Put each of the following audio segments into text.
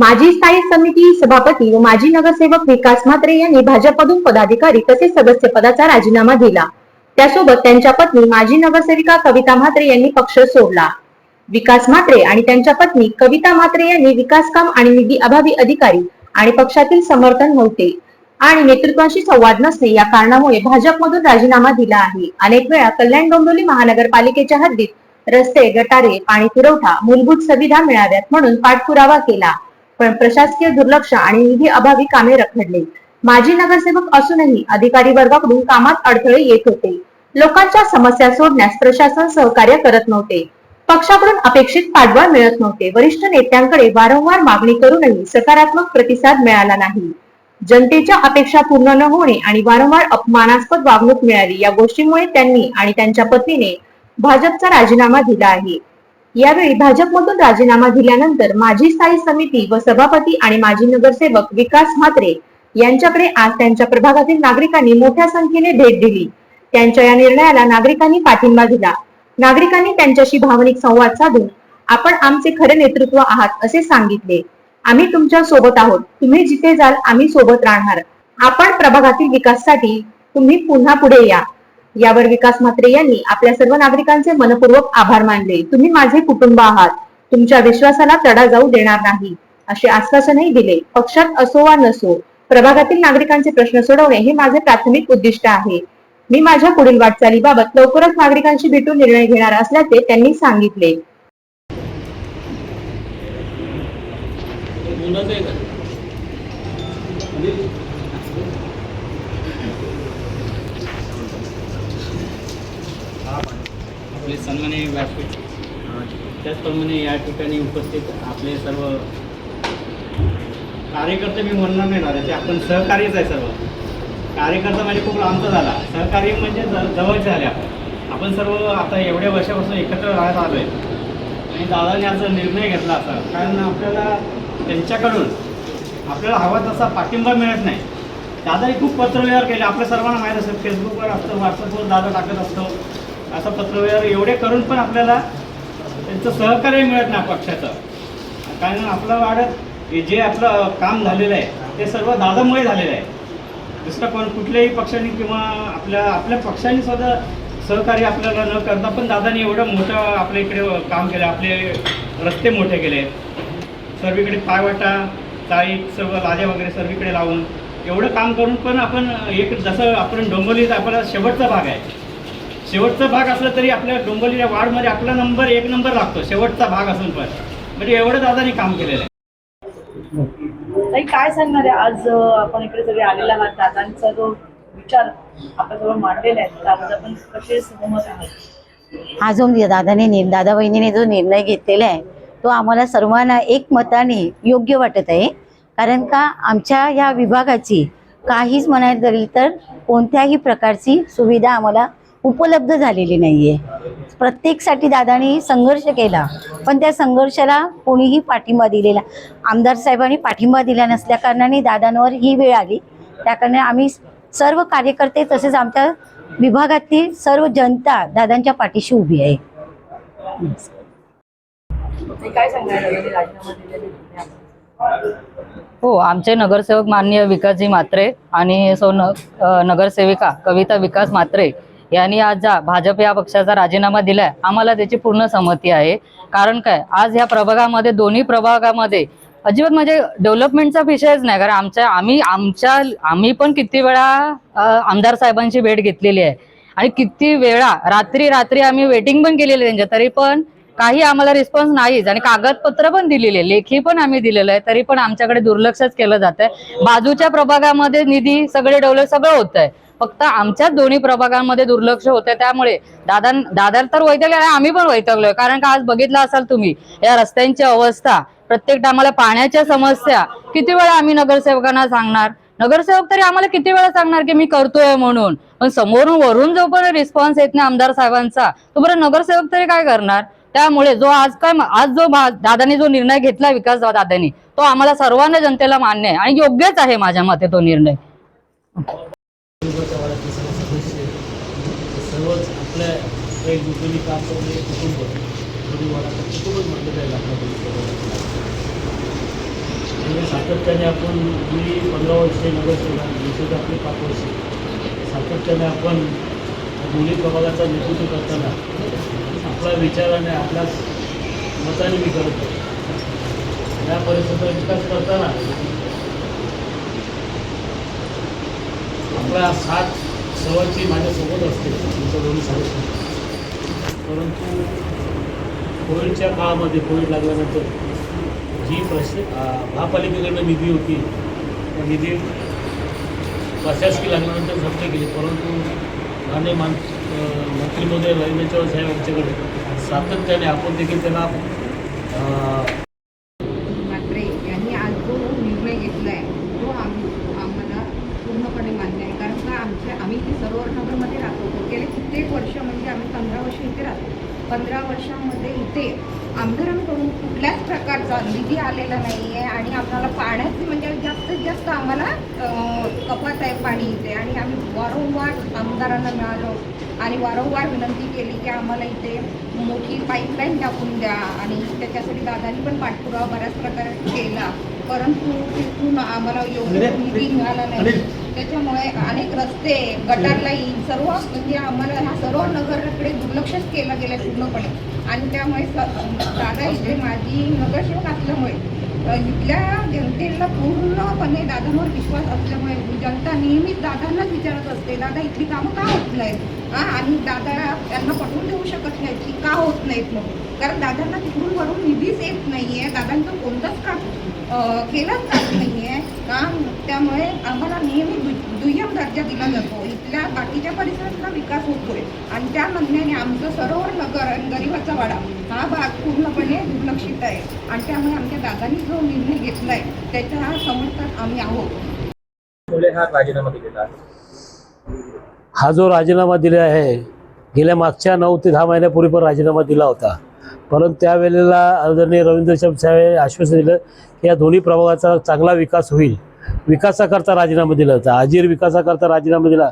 माजी स्थायी समिती सभापती व माजी नगरसेवक विकास म्हात्रे यांनी भाजपमधून पदाधिकारी तसेच सदस्य पदाचा राजीनामा दिला. त्यासोबत त्यांच्या पत्नी माजी नगरसेविका कविता म्हात्रे यांनी पक्ष सोडला. विकास म्हात्रे आणि त्यांच्या पत्नी कविता म्हात्रे यांनी विकास काम आणि निधी अभावी अधिकारी आणि पक्षातील समर्थन नव्हते. आणि नेतृत्वाशी संवाद नसणे या कारणामुळे भाजपमधून राजीनामा दिला आहे. अनेक वेळा कल्याण डोंबिवली महानगरपालिकेच्या हद्दीत रस्ते गटारे पाणी पुरवठा मूलभूत सुविधा मिळाव्यात म्हणून पाठपुरावा केला. पण प्रशासकीय दुर्लक्ष आणि निधी अभावी कामे रखडली. माजी नगरसेवक असूनही अधिकारी वर्गाकडून कामात अडथळे येत होते. लोकांच्या समस्या सोडण्यास प्रशासन सहकार्य करत नव्हते. पक्षाकडून अपेक्षित पाठबळ मिळत नव्हते. वरिष्ठ नेत्यांकडे वारंवार मागणी करूनही सकारात्मक प्रतिसाद मिळाला नाही. जनतेच्या अपेक्षा पूर्ण न होणे आणि वारंवार अपमानास्पद वागणूक मिळाली या गोष्टीमुळे त्यांनी आणि त्यांच्या पत्नीने भाजपचा राजीनामा दिला आहे. यावेळी भाजपमधून राजीनामा दिल्यानंतर माजी स्थायी समिती व सभापती आणि माजी नगरसेवक विकास म्हात्रे यांच्याकडे आज त्यांच्या प्रभागातील नागरिकांनी मोठ्या संख्येने भेट दिली. त्यांच्या या निर्णयाला नागरिकांनी पाठिंबा दिला. नागरिकांनी त्यांच्याशी भावनिक संवाद साधून आपण आमचे खरे नेतृत्व आहात असे सांगितले. आम्ही तुमच्यासोबत आहोत. तुम्ही जिथे जाल आम्ही सोबत राहणार. आपण प्रभागातील विकासासाठी तुम्ही पुन्हा पुढे या. यावर विकास म्हात्रे यांनी आपल्या सर्व नागरिकांचे मनपूर्वक आभार मानले. तुम्ही माझे कुटुंब आहात. तुमच्या विश्वासाला तडा जाऊ देणार नाही. असे आश्वासनही दिले. पक्षात असो वा नसो प्रभागातील नागरिकांचे प्रश्न सोडवणे हे माझे प्राथमिक उद्दिष्ट आहे. मी माझ्या पुढील वाटचालीबाबत लवकरच नागरिकांशी भेटून निर्णय घेणार असल्याचे त्यांनी सांगितले. Thank you का आपले सन्माने व्यासपीठ. त्याचप्रमाणे या ठिकाणी उपस्थित आपले सर्व कार्यकर्ते मी म्हणणार नाही झाले ते आपण सहकार्यच आहे सर्व. कार्यकर्ता म्हणजे खूप लांबचा झाला. सहकार्य म्हणजे ज- जवळचे झाले आपण. आपण सर्व आता एवढ्या वर्षापासून एकत्र राहत आलो आहे आणि दादाने आज निर्णय घेतला असा कारण आपल्याला त्यांच्याकडून आपल्याला हवा तसा पाठिंबा मिळत नाही. दादाने खूप पत्रव्यवहार केले. आपल्या सर्वांना माहीत असतं. फेसबुकवर असतं व्हॉट्सअपवर दादा टाकत असतो. असं पत्रव्यवहार एवढे करून पण आपल्याला त्यांचं सहकार्य मिळत नाही पक्षाचं. कारण आपलं वाढत जे आपलं काम झालेलं आहे ते सर्व दादामुळे झालेलं आहे. दुसरं कोण कुठल्याही पक्षाने किंवा आपल्या आपल्या पक्षाने सुद्धा सहकार्य आपल्याला न करता पण दादाने एवढं मोठं आपल्या इकडे काम केलं. आपले रस्ते मोठे केले. सर्वीकडे पायवाटा चाळी सर्व लाद्या वगैरे सर्वीकडे लावून एवढं काम करून पण आपण एक जसं आपण डोंबिवलीचा आपला शेवटचा भाग आहे शेवटचा भाग असला तरी आपल्या डोंबिवलीच्या वार्डमध्ये आपला नंबर एक नंबर लागतो. शेवटचा भाग असून पण. म्हणजे एवढं दादानी काम केलेलं आहे. ताई काय सांगणार आहे? आज आपण इकडे सगळे आलेला आहात. दादांचा जो विचार आपल्याजवळ मांडलेला आहे त्याबद्दल आपण कसे सहमत आहात? हा जो दादाने निर- दादा वहिनीने जो निर्णय घेतलेला आहे तो आम्हाला सर्वांना एक मताने योग्य वाटत आहे. कारण का आमच्या या विभागाची काहीच म्हणायला झाली तर कोणत्याही प्रकारची सुविधा आम्हाला उपलब्ध झालेली नाही आहे प्रत्येकसाठी दादांनी संघर्ष केला पण त्या संघर्षाला कोणीही पाठिंबा दिलेला आमदार साहेबांनी पाठिंबा दिला नसल्या कारणाने दादांवर ही वेळ आली. त्या कारणाने आम्ही सर्व कार्यकर्ते तसेच आमच्या विभागातील सर्व जनता दादांच्या पाठीशी उभी आहे. हो आमचे नगरसेवक माननीय विकासजी मात्रे आणि सौ न नगरसेविका कविता विकास मात्रे यांनी आज जा भाजप या पक्षाचा राजीनामा दिलाय आम्हाला त्याची पूर्ण संमती आहे. कारण काय? आज या प्रभागामध्ये दोन्ही प्रभागामध्ये अजिबात म्हणजे डेव्हलपमेंटचा विषयच नाही. कारण आमच्या आम्ही आमच्या आम्ही पण किती वेळा आमदार साहेबांची भेट घेतलेली आहे. आणि किती वेळा रात्री रात्री आम्ही वेटिंग पण केलेली आहे त्यांच्या तरी पण काही आम्हाला रिस्पॉन्स नाहीच. आणि कागदपत्र पण दिलेले आहे लेखी पण आम्ही दिलेलं आहे तरी पण आमच्याकडे दुर्लक्षच केलं जात आहे बाजूच्या प्रभागामध्ये निधी सगळे डेव्हलप सगळं होत आहे फक्त आमच्याच दोन्ही प्रभागांमध्ये दुर्लक्ष होते त्यामुळे दादा दादा तर वैतागले आणि आम्ही पण वैतागलोय. कारण का आज बघितलं असाल तुम्ही या रस्त्यांची अवस्था प्रत्येक टायमाला पाण्याच्या समस्या. किती वेळा आम्ही नगरसेवकांना सांगणार? नगरसेवक तरी आम्हाला किती वेळा सांगणार की मी करतोय म्हणून? पण समोरून वरून जो पण रिस्पॉन्स येत नाही आमदार साहेबांचा तो बरं नगरसेवक तरी काय करणार? त्यामुळे जो आज काय आज जो दादानी जो निर्णय घेतला विकास दादांनी तो आम्हाला सर्वांना जनतेला मान्य आहे आणि योग्यच आहे माझ्या मते तो निर्णय. सदस्य सर्वच आपल्या एक जुटलेली काम करून कुटुंब थोडी वाढा कुटुंबच म्हटलं जाईल आपल्या सातत्याने आपण मी पंधरा वर्षे नगरसेवक निषेध आपले पाच वर्षे. सातत्याने आपण दोन्ही प्रभागाचा नेतृत्व करताना आपला विचाराने आपल्या मताने मी करतो या परिसराचा विकास करताना अकरा सात सर्वांची माझ्यासोबत असते तुमच्या दोन्ही सदस्य परंतु कोविडच्या काळामध्ये कोविड लागल्यानंतर जी प्रश महापालिकेकडनं निधी होती त्या निधी प्रशासकीय लागल्यानंतर जप्त केली. परंतु मान्य मान अं, मंत्री महोदय रवींद्र चव्हाण साहेब यांच्याकडे सातत्याने आपण देखील त्यांना अं, मात्रे यांनी आज जो निर्णय घेतला आहे तो आम आम्हाला पूर्णपणे मान्य आहे कारण का आमच्या आम्ही इथे सरोवर नगरमध्ये राहतो गेले कित्येक वर्ष म्हणजे आम्ही पंधरा वर्ष इथे राहतो पंधरा वर्षामध्ये इथे आमदारांकडून कुठल्याच प्रकारचा निधी आलेला नाही आहे आणि आम्हाला पाण्याची म्हणजे जास्तीत जास्त आम्हाला कपात आहे पाणी इथे. आणि आम्ही वारंवार आमदारांना मिळालो आणि वारंवार विनंती केली की आम्हाला इथे मोठी पाईपलाईन टाकून द्या. आणि त्याच्यासाठी दादानी पण पाठपुरावा बऱ्याच प्रकारे केला. परंतु तिथून आम्हाला योग्य निधी मिळाला नाही. त्याच्यामुळे अनेक रस्ते गटार लाईन सर्व म्हणजे आम्हाला ह्या सर्व नगराकडे दुर्लक्षच केलं गेलं पूर्णपणे. आणि त्यामुळे दादा इथे माझी नगरसेवक असल्यामुळे इथल्या जनतेला पूर्णपणे दादांवर विश्वास असल्यामुळे जनता नेहमीच दादांनाच विचारत असते दादा इथली कामं का होत नाहीत? हा आणि दादा त्यांना पटवून देऊ शकत नाहीत की का होत नाहीत म्हणून? कारण दादांना तिकडून वरून निधीच येत नाहीये दादांचं कोणतंच काम केलंच जात नाहीये. काम त्यामुळे आम्हाला नेहमी दु- दुय्यम दर्जा दिला जातो. इथल्या बाकीच्या परिसरातला विकास होतोय. आणि त्या म्हणण्याने आमचं सरोवर नगर आणि गरिबाचा वाडा हा भाग पूर्णपणे दुर्लक्षित आहे. आणि त्यामुळे आमच्या दादांनी जो निर्णय घेतलाय त्याच्या समर्थक आम्ही आहोत. हा जो राजीनामा दिला आहे गेल्या मागच्या नऊ ते दहा महिन्यापूर्वी पण राजीनामा दिला होता. परंतु त्यावेळेला आदरणीय रवींद्र साहेब आश्वासन दिलं की या दोन्ही प्रभागाचा चांगला विकास होईल. विकासाकरता राजीनामा दिला होता. आजीर विकासाकरता राजीनामा दिला.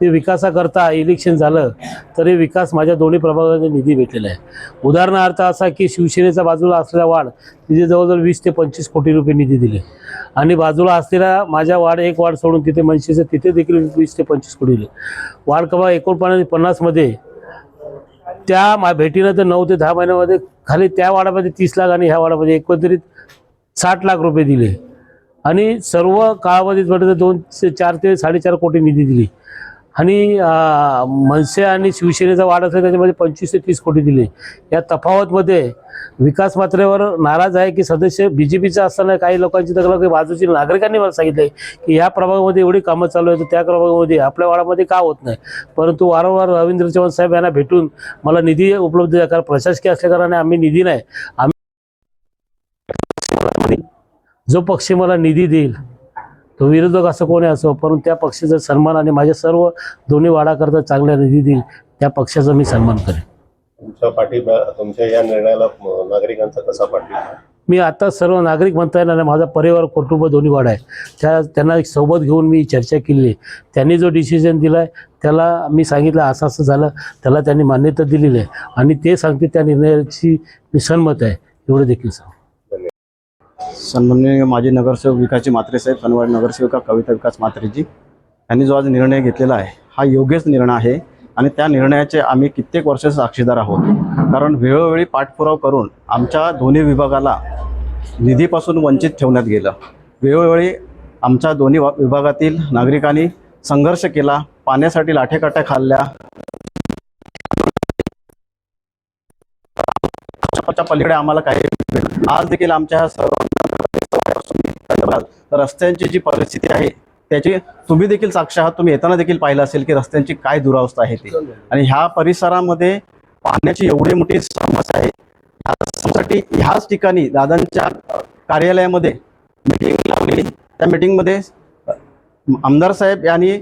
ते विकासाकरता इलेक्शन झालं तरी विकास माझ्या दोन्ही प्रभागाचा निधी भेटलेला आहे. उदाहरणार्थ असा की शिवसेनेचा बाजूला असलेला वाढ तिथे जवळजवळ वीस ते पंचवीस कोटी रुपये निधी दिले. आणि बाजूला असलेला माझ्या वाढ एक वाढ सोडून तिथे मनसेचं तिथे देखील वीस ते पंचवीस कोटी दिले. वाढ क्रमांक एकोणपन्नास पन्नासमध्ये त्या मा भेटीनं तर नऊ ते दहा महिन्यामध्ये खाली त्या वाडामध्ये तीस लाख आणि ह्या वाडामध्ये एकत्रित साठ लाख रुपये दिले. आणि सर्व काळामध्ये म्हटलं तर दोन ते चार ते साडेचार कोटी निधी दिली. आणि मनसे आणि शिवसेनेचा वाढ असेल त्याच्यामध्ये पंचवीस ते तीस कोटी दिले. या तफावतमध्ये विकास मात्रेवर नाराज आहे की सदस्य बी जे पीचा असताना काही लोकांची तक्रार की बाजूची नागरिकांनी मला सांगितले की या प्रभागामध्ये एवढी कामं चालू आहेत त्या प्रभागामध्ये आपल्या वाडामध्ये का होत नाही? परंतु वारंवार रवींद्र चव्हाण साहेब यांना भेटून मला निधी उपलब्ध आहे कारण प्रशासकीय असल्याकारणाने आम्ही निधी नाही. आम्ही जो पक्ष मला निधी देईल तो विरोधक असं कोणी असो परंतु त्या पक्षाचा सन्मान आणि माझ्या सर्व दोन्ही वाडाकरता चांगला निधी देईल त्या पक्षाचा मी सन्मान करेन. तुमच्या पाठिंबा तुमच्या या निर्णयाला नागरिकांचा कसा पाठिंबा? मी आता सर्व नागरिक म्हणता येणार माझा परिवार कुटुंब दोन्ही वाडा आहे. त्या त्यांना एक सोबत घेऊन मी चर्चा केली आहे. त्यांनी जो डिसिजन दिला आहे त्याला मी सांगितलं असं असं झालं त्याला त्यांनी मान्यता दिलेली आहे. आणि ते सांगते त्या निर्णयाची मी सन्मत आहे. एवढं देखील सांग सन्माननीय माजी नगरसेवक विकासजी म्हात्रे साहेब सन्मान नगरसेविका कविता विकास म्हात्रेजी यांनी जो आज निर्णय घेतलेला आहे हा योग्यच निर्णय आहे आणि त्या निर्णयाचे आम्ही कित्येक वर्ष साक्षीदार आहोत. कारण वेळोवेळी पाठपुरावा करून आमच्या दोन्ही विभागाला निधीपासून वंचित ठेवण्यात गेलं. वेळोवेळी आमच्या दोन्ही विभागातील नागरिकांनी संघर्ष केला पाण्यासाठी लाठेकाट्या खाल्ल्या. पलीकडे आम्हाला काही आज देखील आमच्या ह्या सर्व रस्त्यांची जी परिस्थिती आहे त्याची तुम्ही देखील साक्ष आहात. तुम्ही येताना देखील पाहिलं असेल की रस्त्यांची काय दुरावस्था आहे ती. आणि ह्या परिसरामध्ये पाण्याची एवढी मोठी समस्या आहे. त्यासाठी ह्याच ठिकाणी दादांच्या कार्यालयामध्ये मीटिंग लावली त्या मीटिंगमध्ये आमदार साहेब यांनी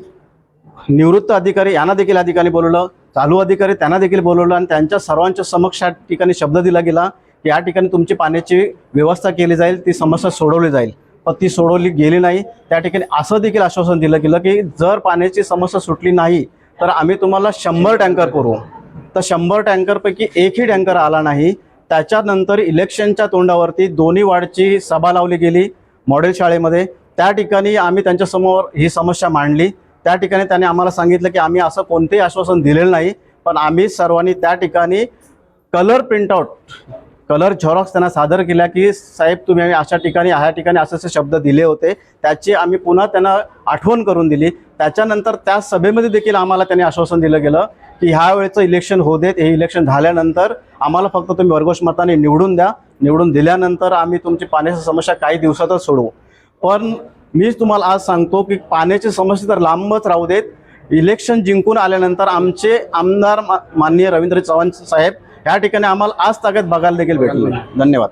निवृत्त अधिकारी यांना देखील अधिकारी बोलवलं. चालू अधिकारी त्यांना देखील बोलवलं आणि त्यांच्या सर्वांच्या समक्ष या ठिकाणी शब्द दिला गेला की या ठिकाणी तुमची पाण्याची व्यवस्था केली जाईल ती समस्या सोडवली जाईल. पण ती सोडवली गेली नाही. त्या ठिकाणी असं देखील आश्वासन दिलं गेलं की जर पाण्याची समस्या सुटली नाही तर आम्ही तुम्हाला शंभर टँकर पुरवू तर शंभर टँकरपैकी एकही टँकर आला नाही. त्याच्यानंतर इलेक्शनच्या तोंडावरती दोन्ही वार्डची सभा लावली गेली मॉडेल शाळेमध्ये. त्या ठिकाणी आम्ही त्यांच्यासमोर ही समस्या मांडली. त्या ठिकाणी त्यांनी आम्हाला सांगितलं की आम्ही असं कोणतेही आश्वासन दिलेलं नाही पण आम्ही सर्वांनी त्या ठिकाणी कलर प्रिंटआउट कलर झेरॉक्स त्यांना सादर केल्या की साहेब तुम्ही अशा ठिकाणी ह्या ठिकाणी असे असे शब्द दिले होते. त्याची आम्ही पुन्हा त्यांना आठवण करून दिली. त्याच्यानंतर त्या सभेमध्ये देखील आम्हाला त्यांनी आश्वासन दिलं गेलं की ह्या वेळेचं इलेक्शन होऊ देत. हे इलेक्शन झाल्यानंतर आम्हाला फक्त तुम्ही वर्गोश मताने निवडून द्या. निवडून दिल्यानंतर आम्ही तुमची पाण्याची समस्या काही दिवसातच सोडवू. पण मीच तुम्हाला आज सांगतो की पाण्याची समस्या तर लांबच राहू देत. इलेक्शन जिंकून आल्यानंतर आमचे आमदार मा- माननीय रवींद्र चव्हाण साहेब या ठिकाणी आम्हाला आज ताकद बघायला देखील भेटली. धन्यवाद.